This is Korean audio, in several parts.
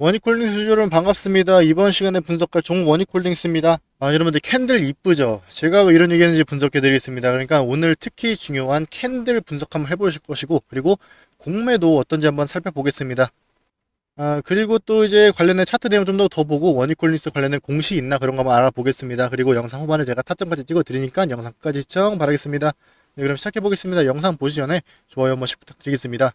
원익홀딩스 여러분 반갑습니다. 이번 시간에 분석할 종 원익홀딩스입니다. 아, 여러분들 캔들 이쁘죠? 제가 왜 이런 얘기했는지 분석해 드리겠습니다. 그러니까 오늘 특히 중요한 캔들 분석 한번 해보실 것이고 그리고 공매도 어떤지 한번 살펴보겠습니다. 아, 그리고 또 이제 관련된 차트 내용 좀 더 더 보고 원익홀딩스 관련된 공시 있나 그런 거 한번 알아보겠습니다. 그리고 영상 후반에 제가 타점까지 찍어 드리니까 영상 끝까지 시청 바라겠습니다. 네, 그럼 시작해 보겠습니다. 영상 보시 전에 좋아요 한 번씩 부탁드리겠습니다.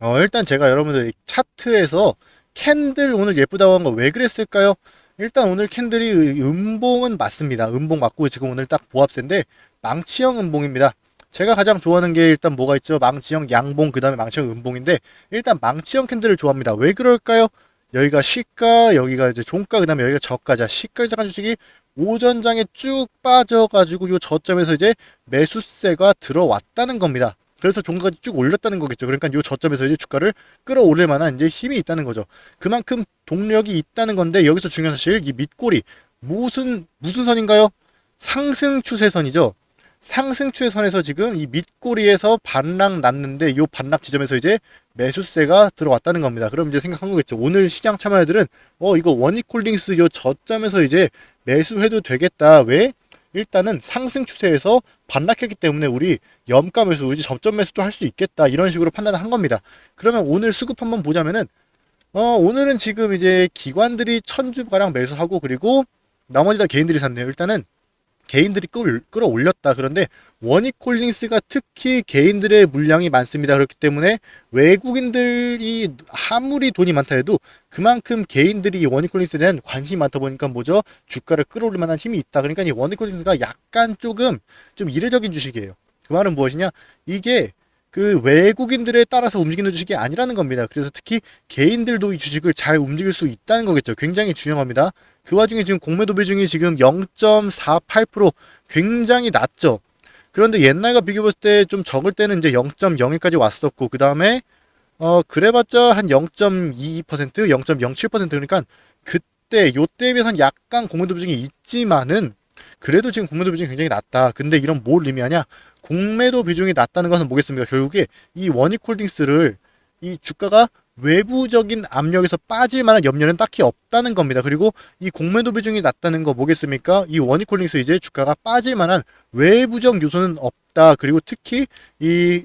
어, 일단 제가 여러분들 이 차트에서 캔들 오늘 예쁘다고 한 거 왜 그랬을까요? 일단 오늘 캔들이 음봉은 맞습니다. 음봉 맞고 지금 오늘 딱 보합세인데 망치형 음봉입니다. 제가 가장 좋아하는 게 일단 뭐가 있죠? 망치형 양봉 그 다음에 망치형 음봉인데 일단 망치형 캔들을 좋아합니다. 왜 그럴까요? 여기가 시가 여기가 이제 종가 그 다음에 여기가 저가 자 시가 시작한 주식이 오전장에 쭉 빠져가지고 요 저점에서 이제 매수세가 들어왔다는 겁니다. 그래서 종가까지 쭉 올렸다는 거겠죠. 그러니까 요 저점에서 이제 주가를 끌어올릴 만한 이제 힘이 있다는 거죠. 그만큼 동력이 있다는 건데 여기서 중요한 사실 이 밑꼬리 무슨 무슨 선인가요? 상승 추세선이죠. 상승 추세선에서 지금 이 밑꼬리에서 반락 났는데 요 반락 지점에서 이제 매수세가 들어왔다는 겁니다. 그럼 이제 생각한 거겠죠. 오늘 시장 참여자들은 어 이거 원익홀딩스 요 저점에서 이제 매수해도 되겠다. 왜? 일단은 상승 추세에서 반락했기 때문에 우리 염가 매수, 이제 점점 매수도 할수 있겠다 이런 식으로 판단을 한 겁니다. 그러면 오늘 수급 한번 보자면은 어 오늘은 지금 이제 기관들이 천주 가량 매수하고 그리고 나머지 다 개인들이 샀네요. 일단은 개인들이 끌, 끌어올렸다. 그런데 원익홀딩스가 특히 개인들의 물량이 많습니다. 그렇기 때문에 외국인들이 아무리 돈이 많다 해도 그만큼 개인들이 원익홀딩스에 대한 관심이 많다 보니까 뭐죠? 주가를 끌어올릴 만한 힘이 있다. 그러니까 이 원익홀딩스가 약간 조금 좀 이례적인 주식이에요. 그 말은 무엇이냐? 이게 그 외국인들에 따라서 움직이는 주식이 아니라는 겁니다. 그래서 특히 개인들도 이 주식을 잘 움직일 수 있다는 거겠죠. 굉장히 중요합니다. 그 와중에 지금 공매도 비중이 지금 0.48% 굉장히 낮죠. 그런데 옛날과 비교해 봤을 때 좀 적을 때는 이제 0.01까지 왔었고 그 다음에 어 그래봤자 한 0.22% 0.07% 그러니까 그때 요때에 비해서는 약간 공매도 비중이 있지만은 그래도 지금 공매도 비중이 굉장히 낮다. 근데 이런 뭘 의미하냐? 공매도 비중이 낮다는 것은 뭐겠습니까? 결국에 이 원익홀딩스를 이 주가가 외부적인 압력에서 빠질 만한 염려는 딱히 없다는 겁니다. 그리고 이 공매도 비중이 낮다는 거 뭐겠습니까? 이 원익홀딩스 이제 주가가 빠질 만한 외부적 요소는 없다. 그리고 특히 이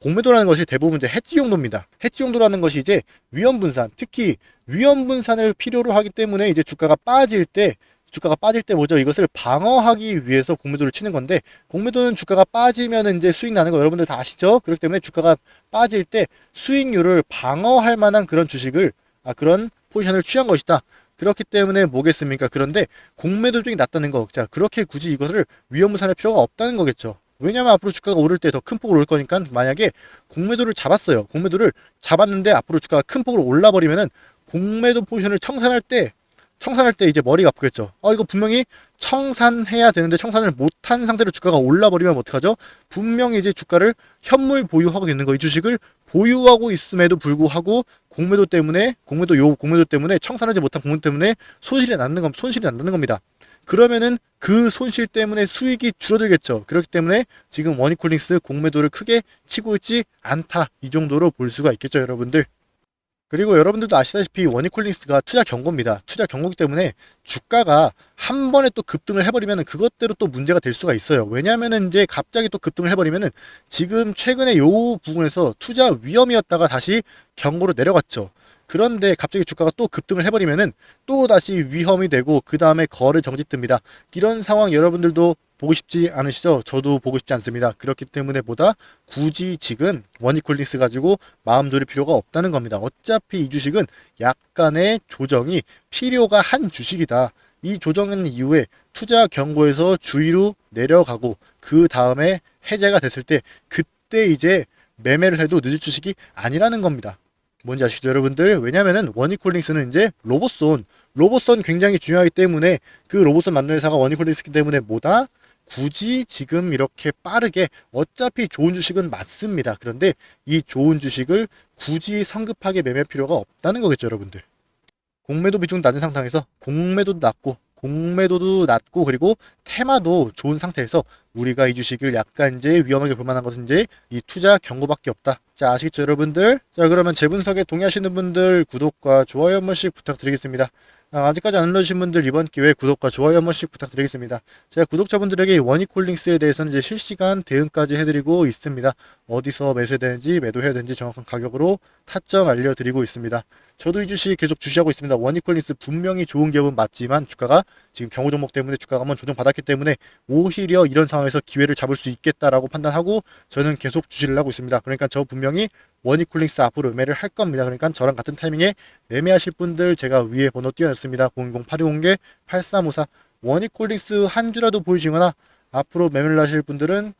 공매도라는 것이 대부분 이제 해지 용도입니다. 해지 용도라는 것이 이제 위험 분산, 특히 위험 분산을 필요로 하기 때문에 이제 주가가 빠질 때 주가가 빠질 때 뭐죠? 이것을 방어하기 위해서 공매도를 치는 건데 공매도는 주가가 빠지면 이제 수익 나는 거 여러분들 다 아시죠? 그렇기 때문에 주가가 빠질 때 수익률을 방어할 만한 그런 주식을 아 그런 포지션을 취한 것이다. 그렇기 때문에 뭐겠습니까? 그런데 공매도 비중이 낮다는 거. 자, 그렇게 굳이 이것을 위험분산할 필요가 없다는 거겠죠. 왜냐면 앞으로 주가가 오를 때 더 큰 폭으로 올 거니까 만약에 공매도를 잡았어요. 공매도를 잡았는데 앞으로 주가가 큰 폭으로 올라 버리면은 공매도 포지션을 청산할 때 청산할 때 이제 머리가 아프겠죠. 어, 이거 분명히 청산해야 되는데 청산을 못한 상태로 주가가 올라버리면 어떡하죠? 분명히 이제 주가를 현물 보유하고 있는 거, 이 주식을 보유하고 있음에도 불구하고 공매도 때문에, 공매도 요 공매도 때문에 청산하지 못한 공매도 때문에 손실이 남는 겁, 손실이 난다는 겁니다. 그러면은 그 손실 때문에 수익이 줄어들겠죠. 그렇기 때문에 지금 원익홀딩스 공매도를 크게 치고 있지 않다. 이 정도로 볼 수가 있겠죠, 여러분들. 그리고 여러분들도 아시다시피 원익홀딩스가 투자 경고입니다. 투자 경고기 때문에 주가가 한 번에 또 급등을 해버리면 그것대로 또 문제가 될 수가 있어요. 왜냐하면 이제 갑자기 또 급등을 해버리면은 지금 최근에 요 부분에서 투자 위험이었다가 다시 경고로 내려갔죠. 그런데 갑자기 주가가 또 급등을 해버리면은 또 다시 위험이 되고 그 다음에 거래 정지 뜹니다. 이런 상황 여러분들도 보고 싶지 않으시죠? 저도 보고 싶지 않습니다. 그렇기 때문에 보다 굳이 지금 원익홀딩스 가지고 마음 졸일 필요가 없다는 겁니다. 어차피 이 주식은 약간의 조정이 필요가 한 주식이다. 이 조정은 이후에 투자 경고에서 주의로 내려가고 그 다음에 해제가 됐을 때 그때 이제 매매를 해도 늦을 주식이 아니라는 겁니다. 뭔지 아시죠 여러분들? 왜냐면은 원익홀딩스는 이제 로봇손 로봇손 굉장히 중요하기 때문에 그 로봇손 만드는 회사가 원익홀딩스기 때문에 뭐다? 굳이 지금 이렇게 빠르게 어차피 좋은 주식은 맞습니다. 그런데 이 좋은 주식을 굳이 성급하게 매매할 필요가 없다는 거겠죠, 여러분들. 공매도 비중 낮은 상황에서 공매도도 낮고 공매도도 낮고 그리고 테마도 좋은 상태에서 우리가 이 주식을 약간 이제 위험하게 볼 만한 것은 이제 이 투자 경고밖에 없다. 자, 아시겠죠, 여러분들? 자, 그러면 제 분석에 동의하시는 분들 구독과 좋아요 한 번씩 부탁드리겠습니다. 아, 직까지 안 눌러주신 분들 이번 기회에 구독과 좋아요 한 번씩 부탁드리겠습니다. 제가 구독자분들에게 원익홀딩스에 대해서는 이제 실시간 대응까지 해드리고 있습니다. 어디서 매수해야 되는지 매도해야 되는지 정확한 가격으로 타점 알려드리고 있습니다. 저도 이 주식 계속 주시하고 있습니다. 원익홀딩스 분명히 좋은 기업은 맞지만 주가가 지금 경우 종목 때문에 주가가 한번 조정받았기 때문에 오히려 이런 상황에서 기회를 잡을 수 있겠다라고 판단하고 저는 계속 주시를 하고 있습니다. 그러니까 저 분명히 원익콜링스 앞으로 매매를 할 겁니다. 그러니까 저랑 같은 타이밍에 매매하실 분들 제가 위에 번호 띄워놨습니다. 010-8250개 8354 원익콜링스 한 주라도 보이시거나 앞으로 매매를 하실 분들은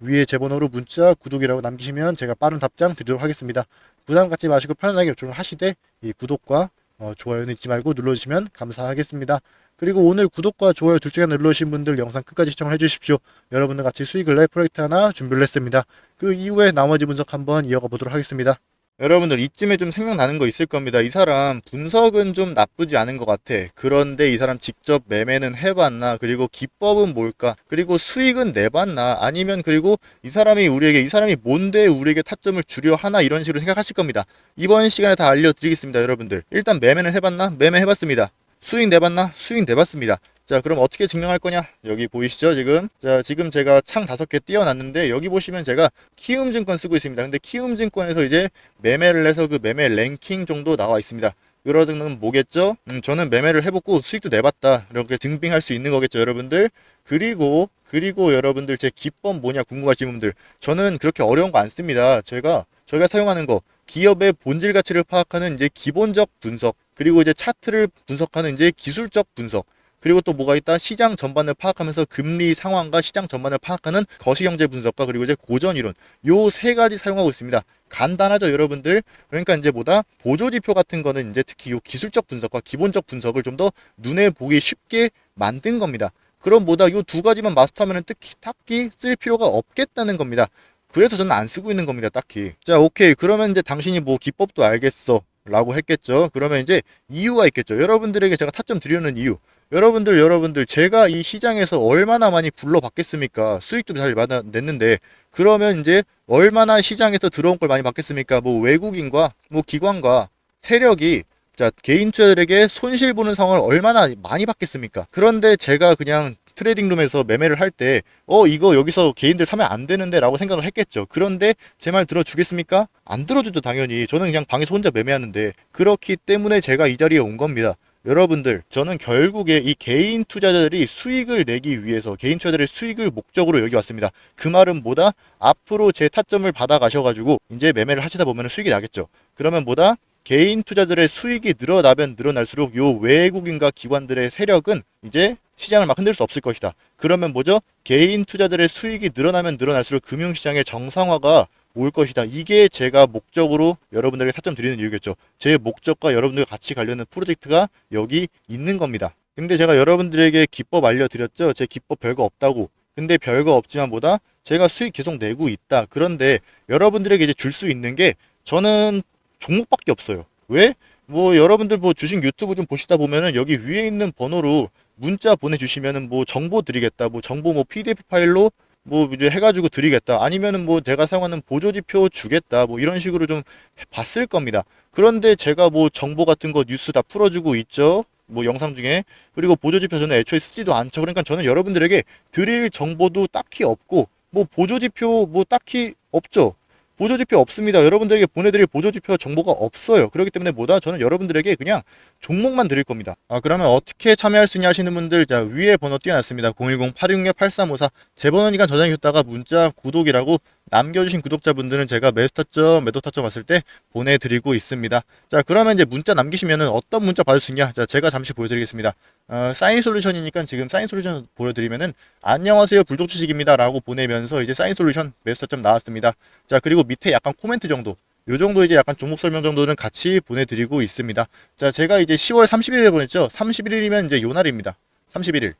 위에 제 번호로 문자 구독이라고 남기시면 제가 빠른 답장 드리도록 하겠습니다. 부담 갖지 마시고 편안하게 요청을 하시되 이 구독과 어, 좋아요는 잊지 말고 눌러주시면 감사하겠습니다. 그리고 오늘 구독과 좋아요 둘 중에 눌러주신 분들 영상 끝까지 시청을 해주십시오. 여러분들 같이 수익을 낼 프로젝트 하나 준비를 했습니다. 그 이후에 나머지 분석 한번 이어가 보도록 하겠습니다. 여러분들 이쯤에 좀 생각나는 거 있을 겁니다. 이 사람 분석은 좀 나쁘지 않은 것 같아. 그런데 이 사람 직접 매매는 해봤나? 그리고 기법은 뭘까? 그리고 수익은 내봤나? 아니면 그리고 이 사람이 우리에게 이 사람이 뭔데 우리에게 타점을 주려 하나 이런 식으로 생각하실 겁니다. 이번 시간에 다 알려드리겠습니다, 여러분들. 일단 매매는 해봤나? 매매 해봤습니다. 수익 내봤나? 수익 내봤습니다. 자, 그럼 어떻게 증명할 거냐? 여기 보이시죠, 지금? 자, 지금 제가 창 다섯 개 띄워놨는데, 여기 보시면 제가 키움증권 쓰고 있습니다. 근데 키움증권에서 이제 매매를 해서 그 매매 랭킹 정도 나와 있습니다. 그러는 뭐겠죠? 음, 저는 매매를 해보고 수익도 내봤다. 이렇게 증빙할 수 있는 거겠죠, 여러분들? 그리고, 그리고 여러분들 제 기법 뭐냐 궁금하신 분들. 저는 그렇게 어려운 거 안 씁니다. 제가, 저희가 사용하는 거, 기업의 본질 가치를 파악하는 이제 기본적 분석, 그리고 이제 차트를 분석하는 이제 기술적 분석, 그리고 또 뭐가 있다? 시장 전반을 파악하면서 금리 상황과 시장 전반을 파악하는 거시경제 분석과 그리고 이제 고전 이론 요 세 가지 사용하고 있습니다. 간단하죠, 여러분들. 그러니까 이제 뭐다 보조 지표 같은 거는 이제 특히 요 기술적 분석과 기본적 분석을 좀 더 눈에 보기 쉽게 만든 겁니다. 그럼 뭐다 요 두 가지만 마스터하면 특히 딱히 쓸 필요가 없겠다는 겁니다. 그래서 저는 안 쓰고 있는 겁니다, 딱히. 자, 오케이. 그러면 이제 당신이 뭐 기법도 알겠어. 라고 했겠죠. 그러면 이제 이유가 있겠죠. 여러분들에게 제가 타점 드리는 이유. 여러분들 여러분들 제가 이 시장에서 얼마나 많이 굴러받겠습니까 수익도 잘 받아 냈는데 그러면 이제 얼마나 시장에서 들어온 걸 많이 받겠습니까 뭐 외국인과 뭐 기관과 세력이 자 개인 투자들에게 손실 보는 상황을 얼마나 많이 받겠습니까 그런데 제가 그냥 트레이딩룸에서 매매를 할 때, 어, 이거 여기서 개인들 사면 안 되는데 라고 생각을 했겠죠. 그런데 제 말 들어주겠습니까? 안 들어주죠, 당연히. 저는 그냥 방에서 혼자 매매하는데. 그렇기 때문에 제가 이 자리에 온 겁니다. 여러분들, 저는 결국에 이 개인 투자자들이 수익을 내기 위해서 개인 투자자들의 수익을 목적으로 여기 왔습니다. 그 말은 뭐다? 앞으로 제 타점을 받아 가셔가지고 이제 매매를 하시다 보면 수익이 나겠죠. 그러면 뭐다? 개인 투자들의 수익이 늘어나면 늘어날수록 요 외국인과 기관들의 세력은 이제 시장을 막 흔들 수 없을 것이다. 그러면 뭐죠? 개인 투자들의 수익이 늘어나면 늘어날수록 금융시장의 정상화가 올 것이다. 이게 제가 목적으로 여러분들에게 타점 드리는 이유겠죠. 제 목적과 여러분들과 같이 가려는 프로젝트가 여기 있는 겁니다. 근데 제가 여러분들에게 기법 알려드렸죠. 제 기법 별거 없다고. 근데 별거 없지만 뭐다? 제가 수익 계속 내고 있다. 그런데 여러분들에게 이제 줄 수 있는 게 저는 종목밖에 없어요. 왜? 뭐 여러분들 뭐 주식 유튜브 좀 보시다 보면은 여기 위에 있는 번호로 문자 보내주시면은 뭐 정보 드리겠다. 뭐 정보 뭐 PDF 파일로 뭐 이제 해가지고 드리겠다. 아니면은 뭐 제가 사용하는 보조지표 주겠다. 뭐 이런 식으로 좀 봤을 겁니다. 그런데 제가 뭐 정보 같은 거 뉴스 다 풀어주고 있죠. 뭐 영상 중에 그리고 보조지표 저는 애초에 쓰지도 않죠. 그러니까 저는 여러분들에게 드릴 정보도 딱히 없고 뭐 보조지표 뭐 딱히 없죠. 보조지표 없습니다. 여러분들에게 보내드릴 보조지표 정보가 없어요. 그렇기 때문에 뭐다? 저는 여러분들에게 그냥 종목만 드릴 겁니다. 아, 그러면 어떻게 참여할 수 있냐 하시는 분들, 자, 위에 번호 띄워놨습니다. 010-866-8354. 제 번호니까 저장해줬다가 문자 구독이라고 남겨주신 구독자분들은 제가 매수타점, 매도타점 왔을 때 보내드리고 있습니다. 자, 그러면 이제 문자 남기시면은 어떤 문자 받을 수 있냐? 자, 제가 잠시 보여드리겠습니다. 어, 사인 솔루션이니까 지금 사인 솔루션 보여드리면은 안녕하세요 불독 주식입니다 라고 보내면서 이제 사인 솔루션 매수타점 나왔습니다. 자, 그리고 밑에 약간 코멘트 정도. 요 정도 이제 약간 종목 설명 정도는 같이 보내드리고 있습니다. 자, 제가 이제 10월 31일에 보냈죠. 31일이면 이제 요 날입니다. 31일.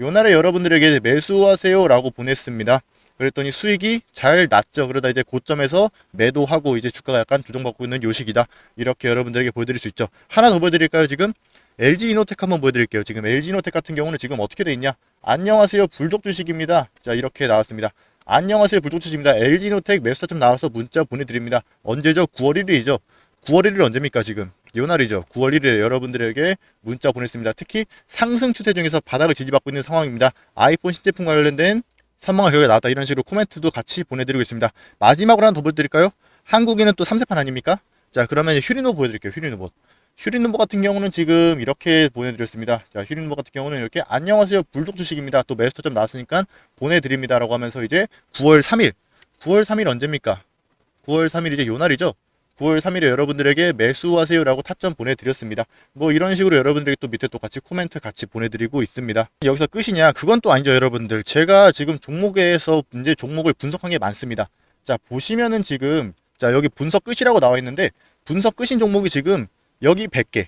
요 날에 여러분들에게 매수하세요라고 보냈습니다. 그랬더니 수익이 잘 났죠. 그러다 이제 고점에서 매도하고 이제 주가가 약간 조정받고 있는 요식이다. 이렇게 여러분들에게 보여드릴 수 있죠. 하나 더 보여드릴까요, 지금? LG 이노텍 한번 보여드릴게요. 지금 LG 이노텍 같은 경우는 지금 어떻게 돼 있냐? 안녕하세요, 불독 주식입니다. 자, 이렇게 나왔습니다. 안녕하세요 불독주십니다. LG노텍 매수타점 나와서 문자 보내드립니다. 언제죠? 9월 1일이죠. 9월 1일 언제입니까 지금? 요 날이죠. 9월 1일에 여러분들에게 문자 보냈습니다. 특히 상승 추세 중에서 바닥을 지지받고 있는 상황입니다. 아이폰 신제품 관련된 선망한 결과가 나왔다 이런 식으로 코멘트도 같이 보내드리고 있습니다. 마지막으로 하나 더 보여드릴까요? 한국인은 또 3세판 아닙니까? 자 그러면 휴리노 보여드릴게요. 휴리노보. 휴리노보 같은 경우는 지금 이렇게 보내드렸습니다. 자 휴리노보 같은 경우는 이렇게 안녕하세요 불독 주식입니다. 또 매스터점 나왔으니까 보내드립니다 라고 하면서 이제 9월 3일 9월 3일 언제입니까? 9월 3일 이제 요 날이죠. 9월 3일에 여러분들에게 매수하세요라고 타점 보내드렸습니다. 뭐 이런 식으로 여러분들이 또 밑에 또 같이 코멘트 같이 보내드리고 있습니다. 여기서 끝이냐? 그건 또 아니죠, 여러분들. 제가 지금 종목에서 이제 종목을 분석한 게 많습니다. 자 보시면은 지금 자 여기 분석 끝이라고 나와 있는데 분석 끝인 종목이 지금 여기 100개,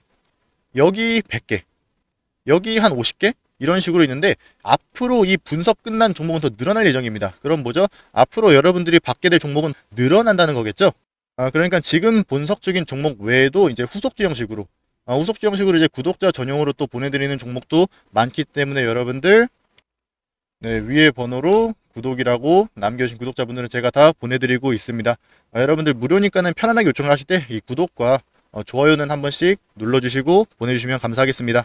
여기 100개, 여기 한 50개 이런 식으로 있는데 앞으로 이 분석 끝난 종목은 더 늘어날 예정입니다. 그럼 뭐죠? 앞으로 여러분들이 받게 될 종목은 늘어난다는 거겠죠? 아, 그러니까 지금 분석 중인 종목 외에도 이제 후속주 형식으로 아, 후속주 형식으로 이제 구독자 전용으로 또 보내드리는 종목도 많기 때문에 여러분들 네, 위에 번호로 구독이라고 남겨주신 구독자분들은 제가 다 보내드리고 있습니다. 아, 여러분들 무료니까는 편안하게 요청을 하실 때 이 구독과 어, 좋아요는 한 번씩 눌러주시고 보내주시면 감사하겠습니다.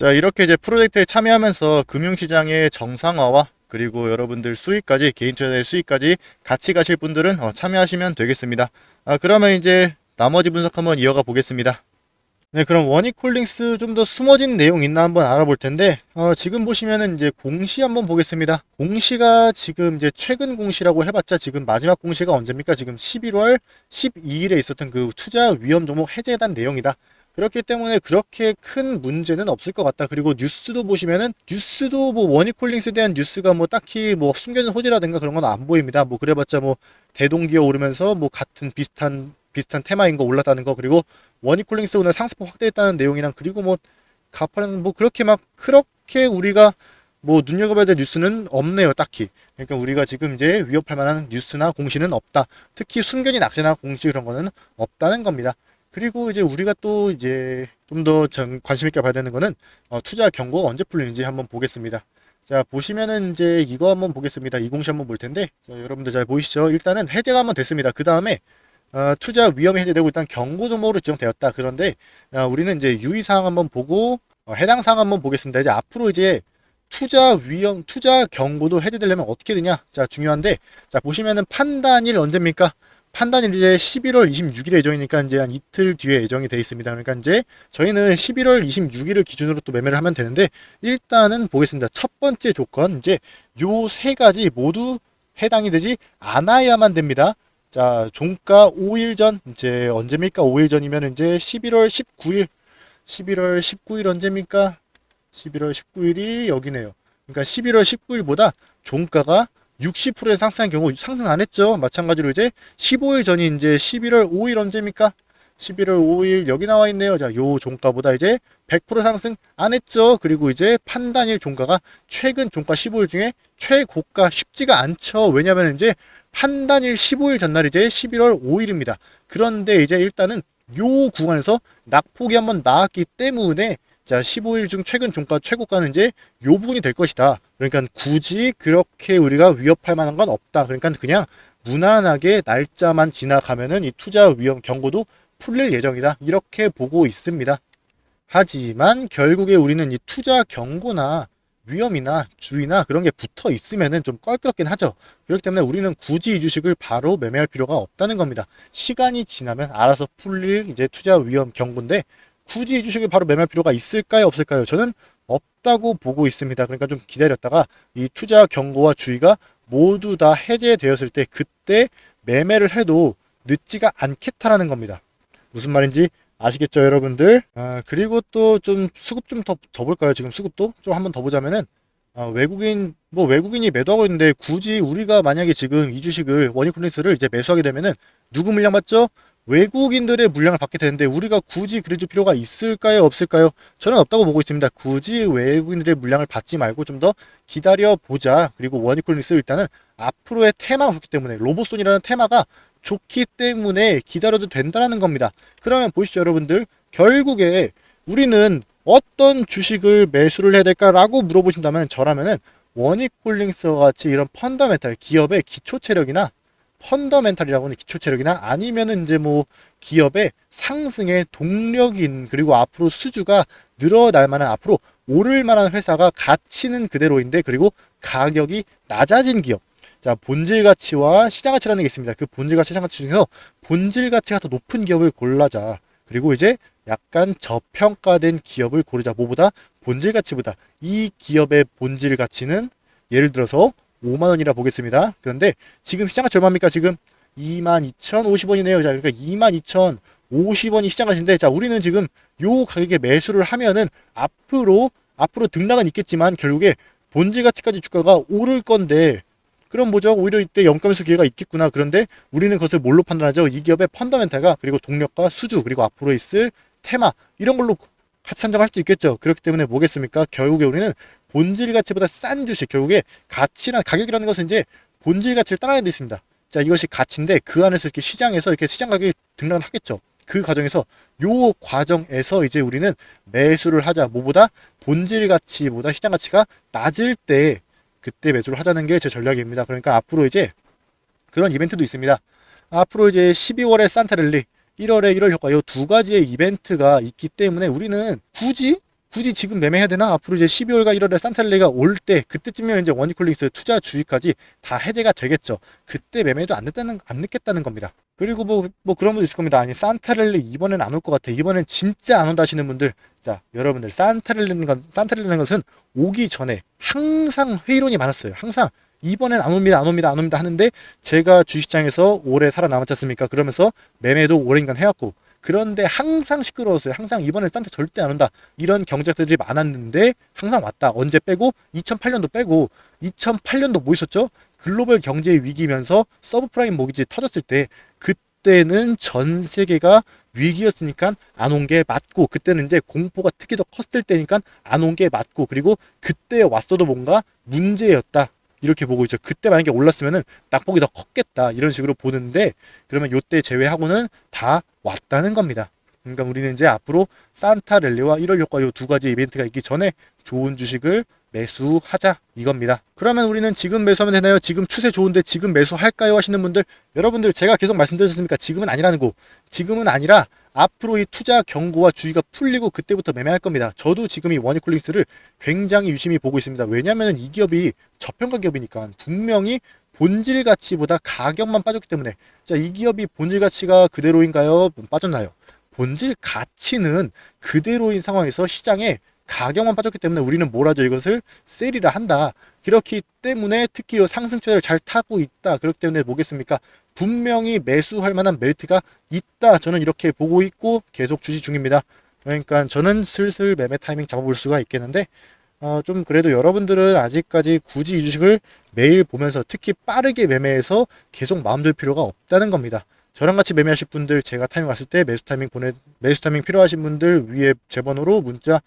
자 이렇게 이제 프로젝트에 참여하면서 금융시장의 정상화와 그리고 여러분들 수익까지 개인 투자자의 수익까지 같이 가실 분들은 어, 참여하시면 되겠습니다. 아, 그러면 이제 나머지 분석 한번 이어가 보겠습니다. 네, 그럼 원익홀딩스 좀 더 숨어진 내용 있나 한번 알아볼 텐데 어, 지금 보시면은 이제 공시 한번 보겠습니다. 공시가 지금 이제 최근 공시라고 해봤자 지금 마지막 공시가 언제입니까? 지금 11월 12일에 있었던 그 투자 위험 종목 대한 내용이다. 그렇기 때문에 그렇게 큰 문제는 없을 것 같다. 그리고 뉴스도 보시면은 뉴스도 뭐 원익홀딩스에 대한 뉴스가 뭐 딱히 뭐 숨겨진 소지라든가 그런 건 안 보입니다. 뭐 그래봤자 뭐 대동기업 오르면서 뭐 같은 비슷한 비슷한 테마인 거 올랐다는 거 그리고 원익홀딩스 오늘 상승폭 확대했다는 내용이랑 그리고 뭐 가파른 뭐 그렇게 막 그렇게 우리가 뭐 눈여겨봐야 될 뉴스는 없네요 딱히 그러니까 우리가 지금 이제 위협할 만한 뉴스나 공시는 없다 특히 숨겨진 악재나 공시 그런 거는 없다는 겁니다 그리고 이제 우리가 또 이제 좀 더 관심 있게 봐야 되는 거는 어, 투자 경고가 언제 풀리는지 한번 보겠습니다. 자 보시면은 이제 이거 한번 보겠습니다. 이 공시 한번 볼 텐데 자, 여러분들 잘 보이시죠? 일단은 해제가 한번 됐습니다. 그 다음에 어, 투자 위험이 해제되고 일단 경고 종목으로 지정되었다. 그런데 어, 우리는 이제 유의 사항 한번 보고 어, 해당 사항 한번 보겠습니다. 이제 앞으로 이제 투자 위험, 투자 경고도 해제되려면 어떻게 되냐? 자 중요한데 자 보시면은 판단일 언제입니까? 판단이 이제 11월 26일에 예정이니까 이제 한 이틀 뒤에 예정이 돼 있습니다. 그러니까 이제 저희는 11월 26일을 기준으로 또 매매를 하면 되는데 일단은 보겠습니다. 첫 번째 조건 이제 요 세 가지 모두 해당이 되지 않아야만 됩니다. 자, 종가 5일 전 이제 언제입니까? 5일 전이면 이제 11월 19일 11월 19일 언제입니까? 11월 19일이 여기네요. 그러니까 11월 19일보다 종가가 60%의 상승한 경우 상승 안 했죠. 마찬가지로 이제 15일 전이 이제 11월 5일 언제입니까? 11월 5일 여기 나와 있네요. 자, 요 종가보다 이제 100% 상승 안 했죠. 그리고 이제 판단일 종가가 최근 종가 15일 중에 최고가 쉽지가 않죠. 왜냐면 이제 판단일 15일 전날 이제 11월 5일입니다. 그런데 이제 일단은 요 구간에서 낙폭이 한번 나왔기 때문에 자, 15일 중 최근 종가 최고가는 이제 요 부분이 될 것이다. 그러니까 굳이 그렇게 우리가 위협할 만한 건 없다. 그러니까 그냥 무난하게 날짜만 지나가면은 이 투자 위험 경고도 풀릴 예정이다. 이렇게 보고 있습니다. 하지만 결국에 우리는 이 투자 경고나 위험이나 주의나 그런 게 붙어 있으면은 좀 껄끄럽긴 하죠. 그렇기 때문에 우리는 굳이 이 주식을 바로 매매할 필요가 없다는 겁니다. 시간이 지나면 알아서 풀릴 이제 투자 위험 경고인데 굳이 이 주식을 바로 매매할 필요가 있을까요? 없을까요? 저는 없다고 보고 있습니다. 그러니까 좀 기다렸다가 이 투자 경고와 주의가 모두 다 해제되었을 때 그때 매매를 해도 늦지가 않겠다라는 겁니다. 무슨 말인지 아시겠죠, 여러분들? 아, 그리고 또 좀 수급 좀 더 더 볼까요? 지금 수급도 좀 한번 더 보자면은 아, 외국인 뭐 외국인이 매도하고 있는데 굳이 우리가 만약에 지금 이 주식을 원익클래스를 이제 매수하게 되면은 누구 물량 받죠? 외국인들의 물량을 받게 되는데 우리가 굳이 그래줄 필요가 있을까요? 없을까요? 저는 없다고 보고 있습니다. 굳이 외국인들의 물량을 받지 말고 좀 더 기다려 보자. 그리고 원이콜리스 일단은 앞으로의 테마가 좋기 때문에 로보손이라는 테마가 좋기 때문에 기다려도 된다는 겁니다. 그러면 보시죠, 여러분들. 결국에 우리는 어떤 주식을 매수를 해야 될까라고 물어보신다면 저라면은 원익홀딩스와 같이 이런 펀더멘탈 기업의 기초 체력이나 펀더멘탈이라고 하는 기초 체력이나 아니면은 이제 뭐 기업의 상승의 동력인 그리고 앞으로 수주가 늘어날 만한 앞으로 오를 만한 회사가 가치는 그대로인데 그리고 가격이 낮아진 기업. 자 본질 가치와 시장 가치라는 게 있습니다. 그 본질 가치 시장 가치 중에서 본질 가치가 더 높은 기업을 골라자. 그리고 이제 약간 저평가된 기업을 고르자. 뭐보다 본질 가치보다. 이 기업의 본질 가치는 예를 들어서 5만 원이라 보겠습니다. 그런데 지금 시장 가치 얼마입니까? 지금 22,050원이네요. 자, 그러니까 22,050원이 시장 가치인데 자, 우리는 지금 요 가격에 매수를 하면은 앞으로 앞으로 등락은 있겠지만 결국에 본질 가치까지 주가가 오를 건데 그럼 뭐죠? 오히려 이때 영감에서 기회가 있겠구나. 그런데 우리는 그것을 뭘로 판단하죠? 이 기업의 펀더멘탈과 그리고 동력과 수주 그리고 앞으로 있을 테마 이런 걸로 같이 산정할 수 있겠죠. 그렇기 때문에 뭐겠습니까? 결국에 우리는 본질 가치보다 싼 주식, 결국에 가치란 가격이라는 것은 이제 본질 가치를 따라야 돼 있습니다. 자, 이것이 가치인데 그 안에서 이렇게 시장에서 이렇게 시장 가격이 등락을 하겠죠. 그 과정에서 요 과정에서 이제 우리는 매수를 하자. 뭐보다 본질 가치보다 시장 가치가 낮을 때 그때 매수를 하자는 게 제 전략입니다. 그러니까 앞으로 이제 그런 이벤트도 있습니다. 앞으로 이제 12월에 산타랠리 1월에 1월 효과 이 두 가지의 이벤트가 있기 때문에 우리는 굳이 굳이 지금 매매해야 되나? 앞으로 이제 12월과 1월에 산타렐레가 올 때 그때쯤이면 이제 원이콜링스 투자 주의까지 다 해제가 되겠죠. 그때 매매도 안 늦다는 안 늦겠다는 겁니다. 그리고 뭐, 뭐 그런 분도 있을 겁니다. 아니 산타렐레 이번엔 안 올 것 같아. 이번엔 진짜 안 온다 하시는 분들 자 여러분들 산타렐레는 건 산타렐레는 것은 오기 전에 항상 회의론이 많았어요. 항상 이번엔 안 옵니다, 안 옵니다, 안 옵니다 하는데 제가 주식장에서 오래 살아남았지 않습니까? 그러면서 매매도 오랜 기간 해왔고 그런데 항상 시끄러웠어요. 항상 이번엔 산타 절대 안 온다. 이런 경제학들이 많았는데 항상 왔다. 언제 빼고 2008년도 빼고 2008년도 뭐 있었죠? 글로벌 경제 위기면서 서브프라임 모기지 터졌을 때 그때는 전 세계가 위기였으니까 안 온 게 맞고 그때는 이제 공포가 특히 더 컸을 때니까 안 온 게 맞고 그리고 그때 왔어도 뭔가 문제였다. 이렇게 보고 있죠. 그때 만약에 올랐으면은 낙폭이 더 컸겠다. 이런 식으로 보는데 그러면 요때 제외하고는 다 왔다는 겁니다. 그러니까 우리는 이제 앞으로 산타 랠리와 1월 효과 요 두 가지 이벤트가 있기 전에 좋은 주식을 매수하자 이겁니다. 그러면 우리는 지금 매수하면 되나요? 지금 추세 좋은데 지금 매수할까요? 하시는 분들 여러분들 제가 계속 말씀드렸습니까? 지금은 아니라는 거. 지금은 아니라 앞으로 이 투자 경고와 주의가 풀리고 그때부터 매매할 겁니다. 저도 지금 이 원이콜링스를 굉장히 유심히 보고 있습니다. 왜냐하면 이 기업이 저평가 기업이니까 분명히 본질 가치보다 가격만 빠졌기 때문에 자 이 기업이 본질 가치가 그대로인가요? 빠졌나요? 본질 가치는 그대로인 상황에서 시장에 가격만 빠졌기 때문에 우리는 뭘 하죠? 이것을 세리를 한다. 그렇기 때문에 특히 이 상승 추세를 잘 타고 있다. 그렇기 때문에 뭐겠습니까? 분명히 매수할 만한 메리트가 있다. 저는 이렇게 보고 있고 계속 주시 중입니다. 그러니까 저는 슬슬 매매 타이밍 잡아볼 수가 있겠는데 어, 좀 그래도 여러분들은 아직까지 굳이 이 주식을 매일 보면서 특히 빠르게 매매해서 계속 마음 둘 필요가 없다는 겁니다. 저랑 같이 매매하실 분들 제가 타이밍 왔을 때 매수 타이밍 보내 매수 타이밍 필요하신 분들 위에 제 번호로 문자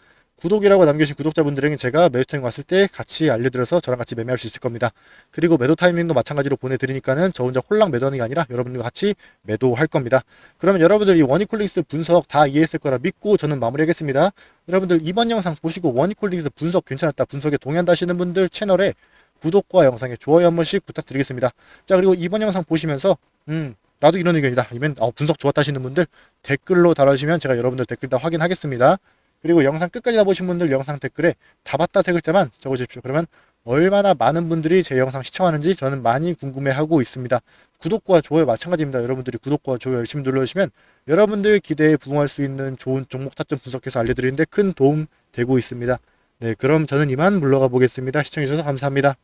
구독이라고 남겨주신 구독자분들에게 제가 매수 타이밍 왔을 때 같이 알려드려서 저랑 같이 매매할 수 있을 겁니다. 그리고 매도 타이밍도 마찬가지로 보내드리니까는 저 혼자 홀랑 매도하는 게 아니라 여러분들과 같이 매도할 겁니다. 그러면 여러분들 이 원이콜링스 분석 다 이해했을 거라 믿고 저는 마무리하겠습니다. 여러분들 이번 영상 보시고 원이콜링스 분석 괜찮았다 분석에 동의한다 하시는 분들 채널에 구독과 영상에 좋아요 한 번씩 부탁드리겠습니다. 자 그리고 이번 영상 보시면서 음 나도 이런 의견이다. 아니면 어, 분석 좋았다 하시는 분들 댓글로 달아주시면 제가 여러분들 댓글 다 확인하겠습니다. 그리고 영상 끝까지 다 보신 분들 영상 댓글에 다 봤다 세 글자만 적어주십시오. 그러면 얼마나 많은 분들이 제 영상 시청하는지 저는 많이 궁금해하고 있습니다. 구독과 좋아요 마찬가지입니다. 여러분들이 구독과 좋아요 열심히 눌러주시면 여러분들 기대에 부응할 수 있는 좋은 종목 타점 분석해서 알려드리는데 큰 도움 되고 있습니다. 네, 그럼 저는 이만 물러가 보겠습니다. 시청해주셔서 감사합니다.